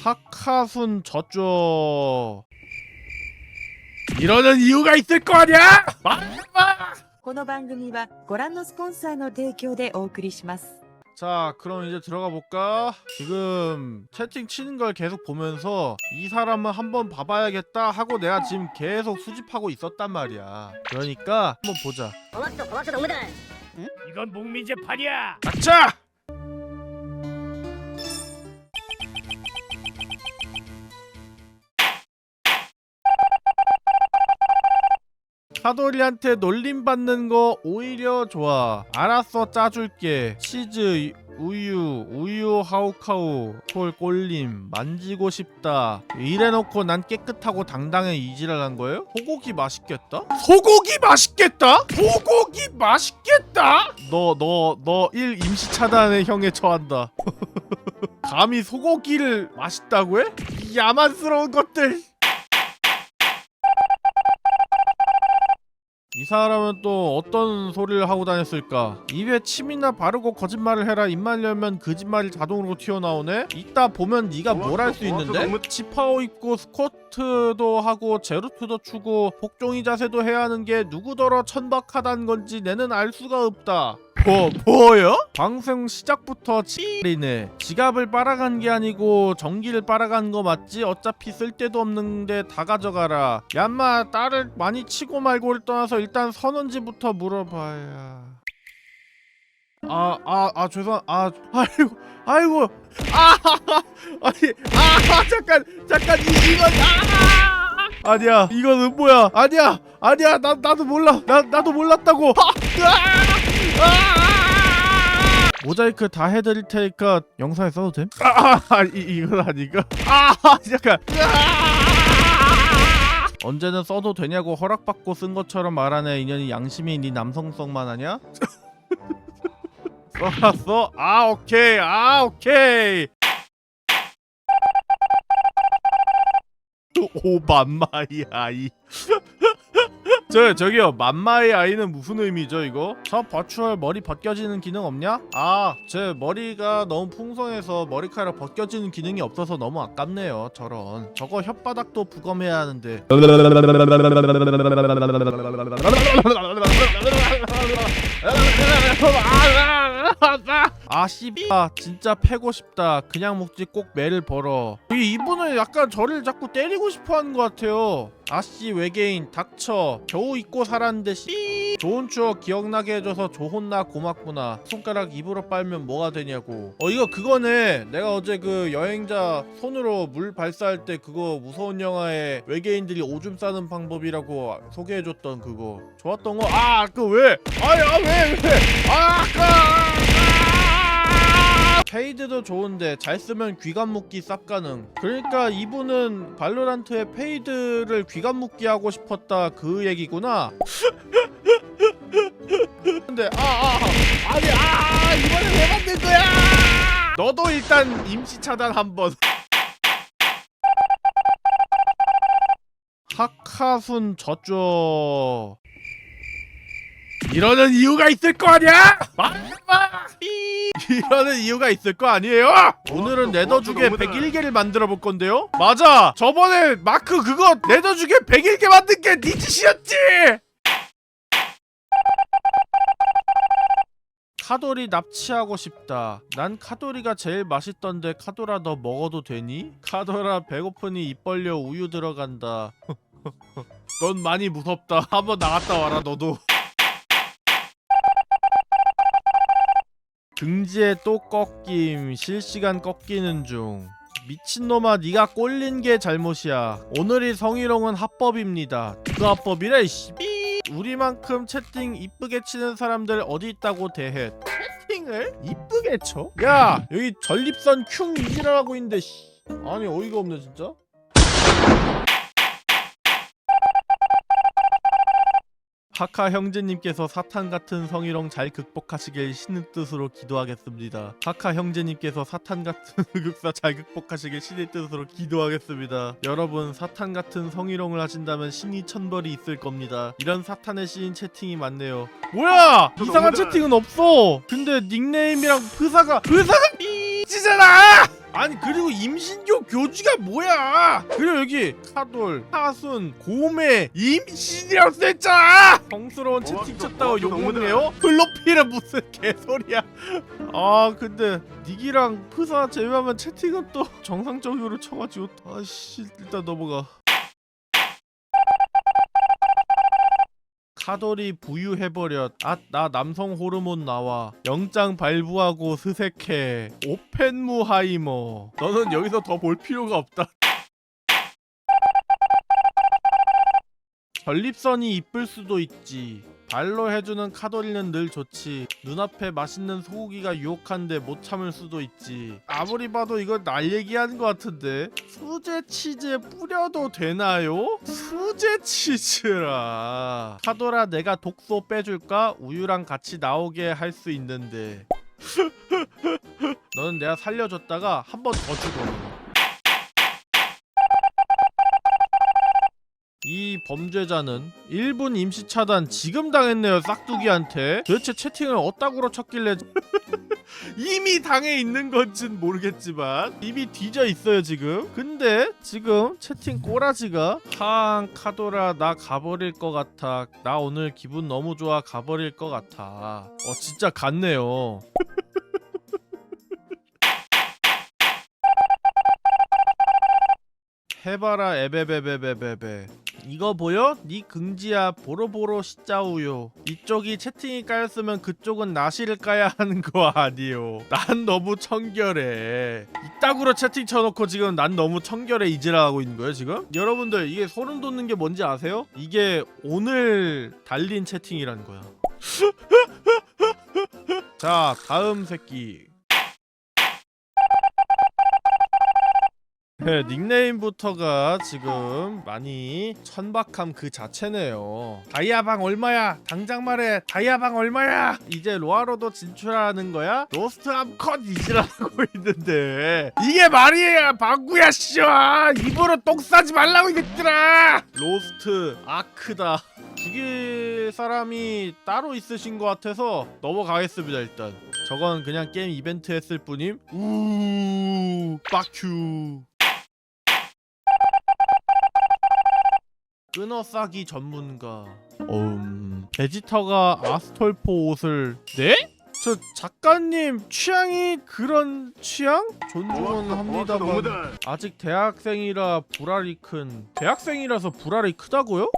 하카순 저쪽 이러는 이유가 있을 거 아니야? 말해봐! この番組はご覧のスポンサーの提供でお送りします。 자 그럼 이제 들어가 볼까? 지금 채팅 치는 걸 계속 보면서 이 사람은 한번 봐봐야겠다 하고 내가 지금 계속 수집하고 있었단 말이야 그러니까 한번 보자 お待ちとお待ちと無駄 이건 목민재판이야. 닥쳐! 사돌이한테 놀림받는 거 오히려 좋아 알았어 짜줄게 치즈 우유 우유 하우카우 콜 꼴림 만지고 싶다 이래놓고 난 깨끗하고 당당해 이지랄한 거예요? 소고기 맛있겠다? 소고기 맛있겠다? 소고기 맛있겠다? 너 너 너 일 임시 차단의 형에 처한다 감히 소고기를 맛있다고 해? 이 야만스러운 것들 이 사람은 또 어떤 소리를 하고 다녔을까? 입에 침이나 바르고 거짓말을 해라 입만 열면 거짓말이 자동으로 튀어나오네? 이따 보면 네가 뭘 할 수 있는데? 치파오 입고 스쿼트도 하고 제로투도 추고 복종이 자세도 해야 하는 게 누구더러 천박하단 건지 내는 알 수가 없다 뭐, 뭐요? 방송 시작부터 치리네 지갑을 빨아간 게 아니고 전기를 빨아간 거 맞지? 어차피 쓸데도 없는데 다 가져가라 얌마 딸을 많이 치고 말고를 떠나서 일단 선언지부터 물어봐야 아 아 아 죄송 아 아이고 아이고 아 아니 아 잠깐 잠깐 이 이건 아 아니야 이거는 뭐야 아니야 아니야 나 나도 몰라 나 나도 몰랐다고 아, 아! 모자이크 다 해드릴 테니까 영상에 써도 됨? 아, 아 이, 이건 아닌가? 아 잠깐 아! 언제는 써도 되냐고 허락받고 쓴 것처럼 말하네 인연이 양심이 네 남성성만 하냐? 써놨어? 아 오케이 아 오케이 오 맘마이 아이 저 저기요 맘마의 아이는 무슨 의미죠 이거? 저 버추얼 머리 벗겨지는 기능 없냐? 아 제 머리가 너무 풍성해서 머리카락 벗겨지는 기능이 없어서 너무 아깝네요 저런 저거 혓바닥도 부검해야 하는데 아 씨비 아 진짜 패고 싶다. 그냥 먹지 꼭 매를 벌어. 이 이분은 약간 저를 자꾸 때리고 싶어하는 것 같아요. 아씨 외계인 닥쳐. 겨우 잊고 살았는데 씨. 좋은 추억 기억나게 해줘서 조혼나 고맙구나. 손가락 입으로 빨면 뭐가 되냐고. 어 이거 그거네. 내가 어제 그 여행자 손으로 물 발사할 때 그거 무서운 영화에 외계인들이 오줌 싸는 방법이라고 소개해줬던 그거. 좋았던 거 아 그 왜? 아야 왜 왜? 아 아까 페이드도 좋은데 잘 쓰면 귀감 묶기 쌉 가능. 그러니까 이분은 발로란트에 페이드를 귀감 묶기 하고 싶었다 그 얘기구나. 근데 아아 아, 아니 아 이번에 왜 만든 거야? 너도 일단 임시 차단 한번. 하카순 저쪽 이러는 이유가 있을 거 아니야? 말해봐! 삐! 이러는 이유가 있을 거 아니에요? 오늘은 네더죽에 101개를 만들어 볼 건데요? 맞아! 저번에 마크 그거 네더죽에 101개 만든 게 네 짓이었지! 카도리 납치하고 싶다. 난 카도리가 제일 맛있던데 카도라 너 먹어도 되니? 카도라 배고프니 입 벌려 우유 들어간다. 넌 많이 무섭다. 한번 나갔다 와라 너도. 등지에 또 꺾임 실시간 꺾이는 중. 미친놈아 네가 꼴린 게 잘못이야. 오늘이 성희롱은 합법입니다. 누가 합법이래 씨. 우리만큼 채팅 이쁘게 치는 사람들 어디 있다고 대해? 채팅을? 이쁘게 쳐? 야 여기 전립선 흉 이질하고 있는데 씨. 아니 어이가 없네 진짜 하카 형제님께서 사탄 같은 성희롱 잘 극복하시길 신의 뜻으로 기도하겠습니다. 하카 형제님께서 사탄 같은 흑역사 잘 극복하시길 신의 뜻으로 기도하겠습니다. 여러분 사탄 같은 성희롱을 하신다면 신이 천벌이 있을 겁니다. 이런 사탄의 시인 채팅이 많네요. 뭐야? 이상한 채팅은 없어. 근데 닉네임이랑 프사가 프사가 삐지잖아. 아니 그리고 임신교 교주가 뭐야? 그리고 여기 카돌 하순 고메 임신이라고 써있잖아! 성스러운 채팅 쳤다고 욕먹네요? 플로피는 무슨 개소리야? 아 근데 닉이랑 프사 제외하면 채팅은 또 정상적으로 쳐가지고 아씨 일단 넘어가 카돌이 부유해버렸 앗나 남성 호르몬 나와. 영장 발부하고 스색해. 오펜무하이머. 너는 여기서 더 볼 필요가 없다 전립선이 이쁠 수도 있지. 발로 해주는 카돌이는 늘 좋지. 눈앞에 맛있는 소고기가 유혹한데 못 참을 수도 있지. 아무리 봐도 이건 날 얘기하는 것 같은데. 수제 치즈에 뿌려도 되나요? 수제 치즈라. 카돌아 내가 독소 빼줄까? 우유랑 같이 나오게 할 수 있는데. 너는 내가 살려줬다가 한 번 더 죽어 이 범죄자는 1분 임시 차단 지금 당했네요 싹두기한테. 도대체 채팅을 어따구로 쳤길래. 이미 당해 있는 건진 모르겠지만 이미 뒤져 있어요 지금. 근데 지금 채팅 꼬라지가 하앙 카도라 나 가버릴 것 같아. 나 오늘 기분 너무 좋아 가버릴 것 같아. 어 진짜 같네요. 해봐라 에베베베베베베 이거 보여? 니 긍지야 보로보로 시짜우요 이쪽이 채팅이 까였으면 그쪽은 나시를 까야 하는 거 아니요 난 너무 청결해 이따구로 채팅 쳐놓고 지금 난 너무 청결해 이지랄하고 있는 거예요 지금? 여러분들 이게 소름 돋는 게 뭔지 아세요? 이게 오늘 달린 채팅이라는 거야 자 다음 새끼 네, 닉네임부터가 지금 많이 천박함 그 자체네요. 다이아방 얼마야? 당장 말해. 다이아방 얼마야? 이제 로아로도 진출하는 거야? 로스트 암컷 이지라고 있는데 이게 말이야 방구야 씨와 입으로 똥 싸지 말라고 이랬더라. 로스트 아크다. 죽일 사람이 따로 있으신 것 같아서 넘어가겠습니다 일단. 저건 그냥 게임 이벤트 했을 뿐임. 우 빡큐. 끊어 싸기 전문가. 음. 베지터가 아스톨포 옷을 네? 저 작가님 취향이 그런 취향? 존중은 합니다만 아직 대학생이라 불알이 큰 대학생이라서 불알이 크다고요?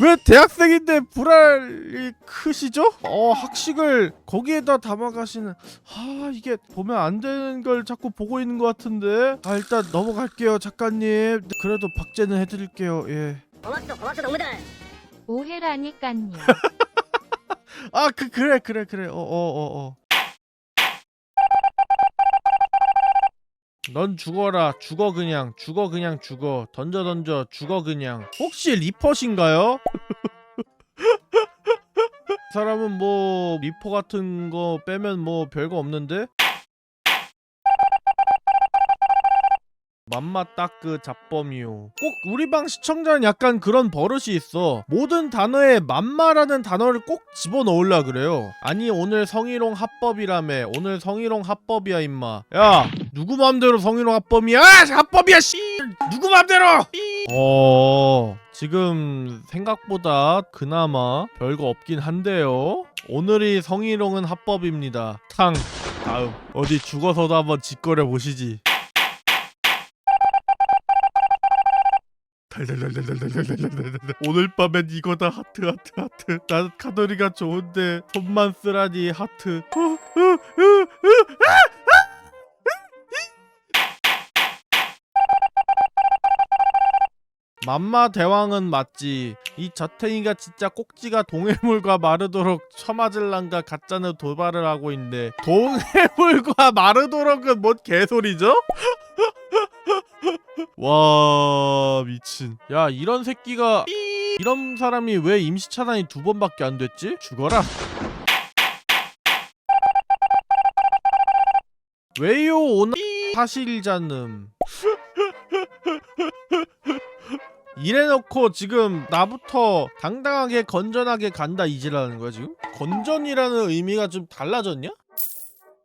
왜 대학생인데 불알이 크시죠? 어 학식을 거기에다 담아가시는 아 이게 보면 안 되는 걸 자꾸 보고 있는 것 같은데. 아 일단 넘어갈게요 작가님. 네, 그래도 박제는 해드릴게요. 예. 고맙소 고맙소 동무들. 오해라니깐요. 아 그 그래 그래 그래. 어 어 어어. 넌 죽어라. 죽어 그냥. 죽어 그냥 죽어. 던져 던져. 죽어 그냥. 혹시 리퍼신가요? 사람은 뭐 리퍼 같은 거 빼면 뭐 별거 없는데 맘마 따끄 잡범이요. 꼭 우리 방 시청자는 약간 그런 버릇이 있어. 모든 단어에 맘마라는 단어를 꼭 집어넣으려 그래요. 아니 오늘 성희롱 합법이라며. 오늘 성희롱 합법이야 임마. 야 누구 맘대로 성희롱 합법이야? 합법이야 씨. 누구 맘대로? 어 지금 생각보다 그나마 별거 없긴 한데요. 오늘이 성희롱은 합법입니다. 탕 다음 어디 죽어서도 한번 짓거려 보시지. 달달달달달달달달달달. 오늘 밤엔 이거다 하트 하트 하트 난 카더리가 좋은데 손만 쓰라니 하트 어, 어, 어, 어, 아! 맘마 대왕은 맞지 이 저탱이가 진짜 꼭지가 동해물과 마르도록 처맞을란가 가짜는 도발을 하고 있네 동해물과 마르도록은 뭔 개소리죠? 와 미친 야 이런 새끼가 이런 사람이 왜 임시 차단이 두 번밖에 안 됐지? 죽어라 왜요 오나 사실자는 이래놓고 지금 나부터 당당하게 건전하게 간다 이지라는 거야 지금? 건전이라는 의미가 좀 달라졌냐?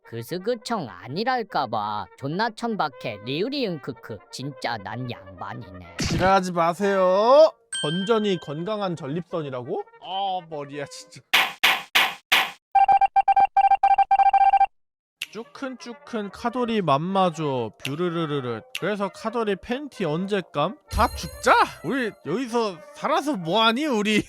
그스그청 아니랄까봐 존나 천박해 리우리응 크크 진짜 난 양반이네 지랄하지 마세요. 건전이 건강한 전립선이라고? 아 머리야 진짜. 쭈큰쭈큰 카돌이 맘마줘 뷰르르르르 그래서 카돌이 팬티 언제 감? 다 죽자? 우리 여기서 살아서 뭐하니 우리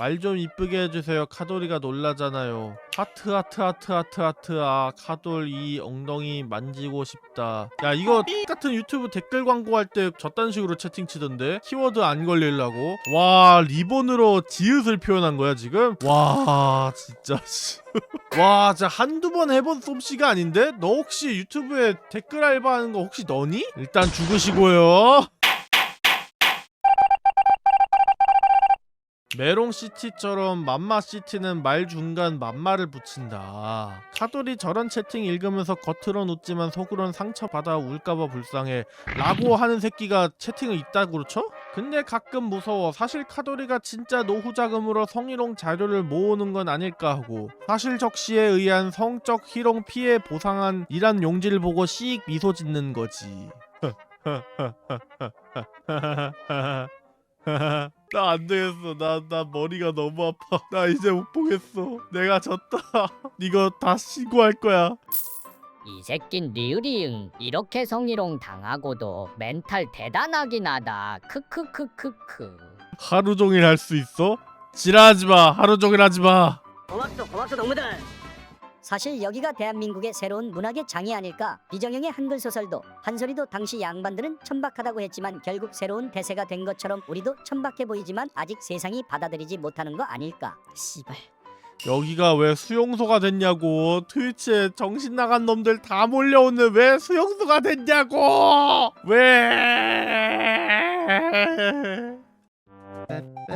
말 좀 이쁘게 해주세요. 카돌이가 놀라잖아요. 하트 하트 하트 하트 하트. 아 카돌 이 엉덩이 만지고 싶다. 야 이거 같은 유튜브 댓글 광고할 때 저딴 식으로 채팅 치던데? 키워드 안 걸리려고? 와 리본으로 지읒을 표현한 거야 지금? 와 진짜 씨. 와 진짜 한두 번 해본 솜씨가 아닌데? 너 혹시 유튜브에 댓글 알바하는 거 혹시 너니? 일단 죽으시고요 메롱시티처럼 맘마시티는 말 중간 맘마를 붙인다. 카돌이 저런 채팅 읽으면서 겉으론 웃지만 속으론 상처받아 울까봐 불쌍해. 라고 하는 새끼가 채팅을 있다고 쳐? 근데 가끔 무서워. 사실 카돌이가 진짜 노후 자금으로 성희롱 자료를 모으는 건 아닐까 하고. 사실 적시에 의한 성적 희롱 피해 보상한 이란 용지를 보고 씩 미소 짓는 거지. 나 안 되겠어. 나, 나 머리가 너무 아파. 나 이제 못 보겠어. 내가 졌다. 이거 다 신고할 거야. 이 새낀 리우리응 이렇게 성희롱 당하고도 멘탈 대단하긴 하다 크크크크크 하루 종일 할 수 있어? 지랄하지 마. 하루 종일 하지 마. 고맙소 고맙소 동무들 사실 여기가 대한민국의 새로운 문학의 장이 아닐까 이정영의 한글 소설도 한소리도 당시 양반들은 천박하다고 했지만 결국 새로운 대세가 된 것처럼 우리도 천박해 보이지만 아직 세상이 받아들이지 못하는 거 아닐까 씨발 여기가 왜 수용소가 됐냐고. 트위치에 정신 나간 놈들 다 몰려오는 왜 수용소가 됐냐고. 왜?